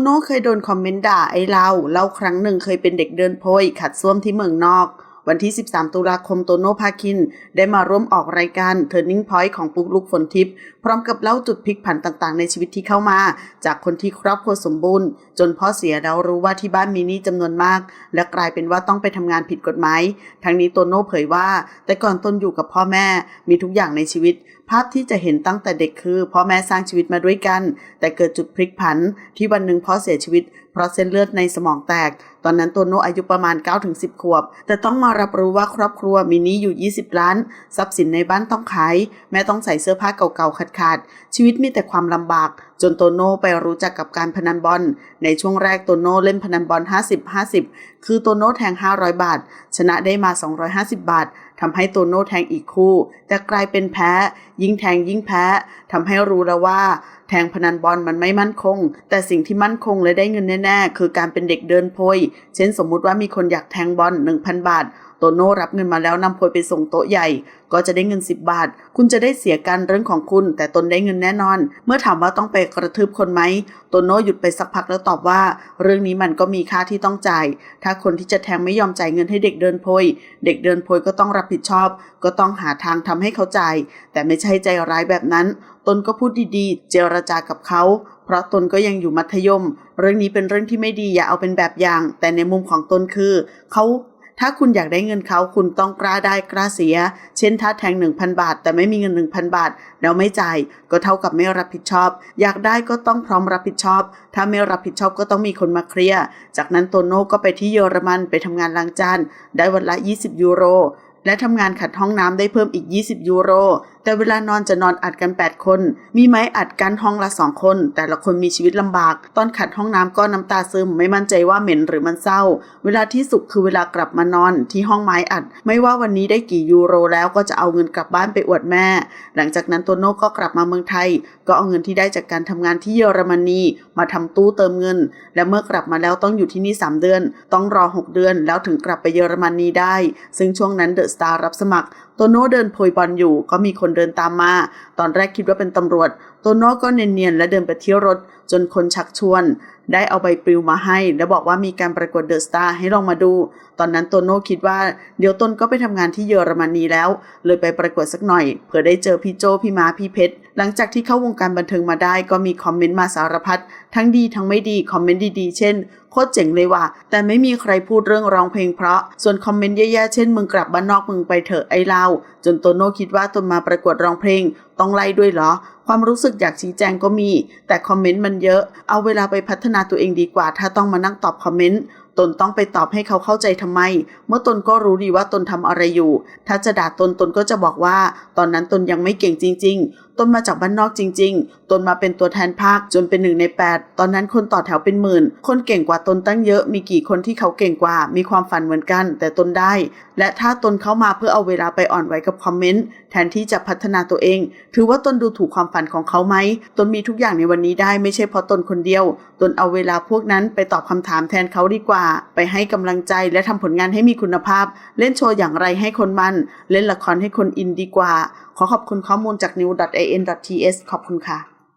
โน่เคยโดนคอมเมนต์ด่าไอ้เราเล่าครั้งหนึ่งเคยเป็นเด็กเดินโพยขัดส้วมที่เมืองนอก วันที่ 13 ตุลาคมโตโน่พาคิน ได้มาร่วมออกรายการ Turning Point ของปุ๊กลุกฝนทิพย์พร้อมกับเล่าจุดพลิกผันต่างๆ ในชีวิตที่เข้ามา จากคนที่ครอบครัวสมบูรณ์ จนพ่อเสียแล้วรู้ว่าที่บ้านมีหนี้จำนวนมาก และกลายเป็นว่าต้องไปทำงานผิดกฎหมายทั้งนี้โตโน่เผยว่า แต่ก่อนตนอยู่กับพ่อแม่มีทุกอย่างในชีวิต ภาพที่จะเห็นตั้งแต่เด็กคือพ่อแม่สร้างชีวิตมาด้วยกัน แต่เกิดจุดพลิกผัน ที่วันหนึ่งพ่อเสียชีวิต เพราะเส้นเลือดในสมองแตก ตอนนั้นโตโนอายุประมาณ 9-10 ขวบ แต่ต้องมารับรู้ว่าครอบครัวมีหนี้อยู่ 20 ล้าน ทรัพย์สินในบ้านต้องขาย แม่ต้องใส่เสื้อผ้าเก่าๆขขาด ชีวิตมีแต่ความลำบาก จนโตโน่ไปรู้จักกับการพนันบอล ในช่วงแรกโตโน่เล่นพนันบอล 50-50 คือโตโน่แทง 500 บาท ชนะได้มา 250 บาททำให้โตโน่แทงอีกคู่ แต่กลายเป็นแพ้ ยิ่งแทงยิ่งแพ้ทำให้รู้แล้วว่า แทงพนันบอลมันไม่มั่นคง แต่สิ่งที่มั่นคงและได้เงินแน่ ๆ คือการเป็นเด็กเดินโพยเช่นสมมุติว่ามีคนอยากแทงบอล 1,000 บาท โตโน่รับเงินมาแล้วนำโพยไปส่งโต๊ะใหญ่ ก็จะได้เงิน 10 บาท คุณจะได้เสียกันเรื่องของคุณ แต่ตนได้เงินแน่นอน เมื่อถามว่าต้องไปกระทืบคนไหมโตโน่หยุดไปสักพักแล้วตอบว่า เรื่องนี้มันก็มีค่าที่ต้องจ่าย ถ้าคนที่จะแทงไม่ยอมจ่ายเงินให้เด็กเดินโพย เด็กเดินโพยก็ต้องรับผิดชอบ ก็ต้องหาทางทำให้เขาจ่าย แต่ไม่ใช่ใจร้ายแบบนั้น ตนก็พูดดีๆ เจรจากับเขาเพราะตนก็ยังอยู่มัธยม เรื่องนี้เป็นเรื่องที่ไม่ดีอย่าเอาเป็นแบบอย่าง แต่ในมุมของตนคือ เขา ถ้าคุณอยากได้เงินเขาคุณต้องกล้าได้กล้าเสีย เช่นถ้าแทง 1,000 บาท แต่ไม่มีเงิน 1,000 บาท แล้วไม่จ่ายก็เท่ากับไม่รับผิดชอบ อยากได้ก็ต้องพร้อมรับผิดชอบ ถ้าไม่รับผิดชอบก็ต้องมีคนมาเคลียร์จากนั้นโตโน่ก็ไปที่เยอรมันไปทำงานล้างจานได้วันละ 20 ยูโรและทำงานขัดห้องน้ำได้เพิ่มอีก 20 ยูโรแต่เวลานอนจะนอนอัดกัน 8 คน มีไม้อัดกันห้องละ2คน แต่ละคนมีชีวิตลำบาก ตอนขัดห้องน้ำก็น้ำตาซึม ไม่มั่นใจว่าเหม็นหรือมันเศร้า เวลาที่สุขคือเวลากลับมานอนที่ห้องไม้อัด ไม่ว่าวันนี้ได้กี่ยูโรแล้วก็จะเอาเงินกลับบ้านไปอวดแม่ หลังจากนั้นโตโน่ก็กลับมาเมืองไทย ก็เอาเงินที่ได้จากการทำงานที่เยอรมนีมาทำตู้เติมเงิน และเมื่อกลับมาแล้วต้องอยู่ที่นี่ 3 เดือน ต้องรอ 6 เดือน แล้วถึงกลับไปเยอรมนีได้ ซึ่งช่วงนั้นเดอะสตาร์รับสมัคร ตโน่เดินโพยบอลอยู่ก็มีคนเดินตามมา ตอนแรกคิดว่าเป็นตำรวจ โตโน่ก็เนียนๆและเดินไปที่รถ จนคนชักชวน ได้เอาใบปลิวมาให้ แล้วบอกว่ามีการประกวดเดอะสตาร์ให้ลองมาดู ตอนนั้นโตโน่คิดว่า เดี๋ยวตนก็ไปทำงานที่เยอรมนีแล้ว เลยไปประกวดสักหน่อย เผื่อได้เจอพี่โจพี่มาพี่เพชรหลังจากที่เข้าวงการบันเทิงมาได้ก็มีคอมเมนต์มาสารพัดทั้งดีทั้งไม่ดีคอมเมนต์ดีๆเช่น โคตรเจ๋งเลยว่ะ แต่ไม่มีใครพูดเรื่องร้องเพลงเพราะ ส่วนคอมเมนต์แย่ๆ เช่นมึงกลับบ้านนอกมึงไปเถอะไอ้เล่าจนโตโน่คิดว่าตนมาประกวดร้องเพลง ต้องไล่ด้วยเหรอ ความรู้สึกอยากชี้แจงก็มี แต่คอมเมนต์มันเยอะ เอาเวลาไปพัฒนาตัวเองดีกว่า ถ้าต้องมานั่งตอบคอมเมนต์ ตนต้องไปตอบให้เขาเข้าใจทำไม เมื่อตนก็รู้ดีว่าตนทำอะไรอยู่ ถ้าจะด่าตนตนก็จะบอกว่า ตอนนั้นตนยังไม่เก่งจริง ๆ ตนมาจากบ้านนอกจริง ๆ ตนมาเป็นตัวแทนภาคจนเป็นหนึ่งใน 8 ตอนนั้นคนต่อแถวเป็นหมื่น คนเก่งกว่าตนตั้งเยอะ มีกี่คนที่เขาเก่งกว่า มีความฝันเหมือนกัน แต่ตนได้ และถ้าตนเข้ามาเพื่อเอาเวลาไปอ่อนไหวกับคอมเมนต์แทนที่จะพัฒนาตัวเอง ถือว่าตนดูถูกความฝันของเขาไหม ตนมีทุกอย่างในวันนี้ได้ไม่ใช่เพราะตนคนเดียว ตนเอาเวลาพวกนั้นไปตอบคำถามแทนเขาดีกว่าไปให้กำลังใจและทำผลงานให้มีคุณภาพ เล่นโชว์อย่างไรให้คนมัน เล่นละครให้คนอินดีกว่า ขอขอบคุณข้อมูลจาก new.an.ts ขอบคุณค่ะ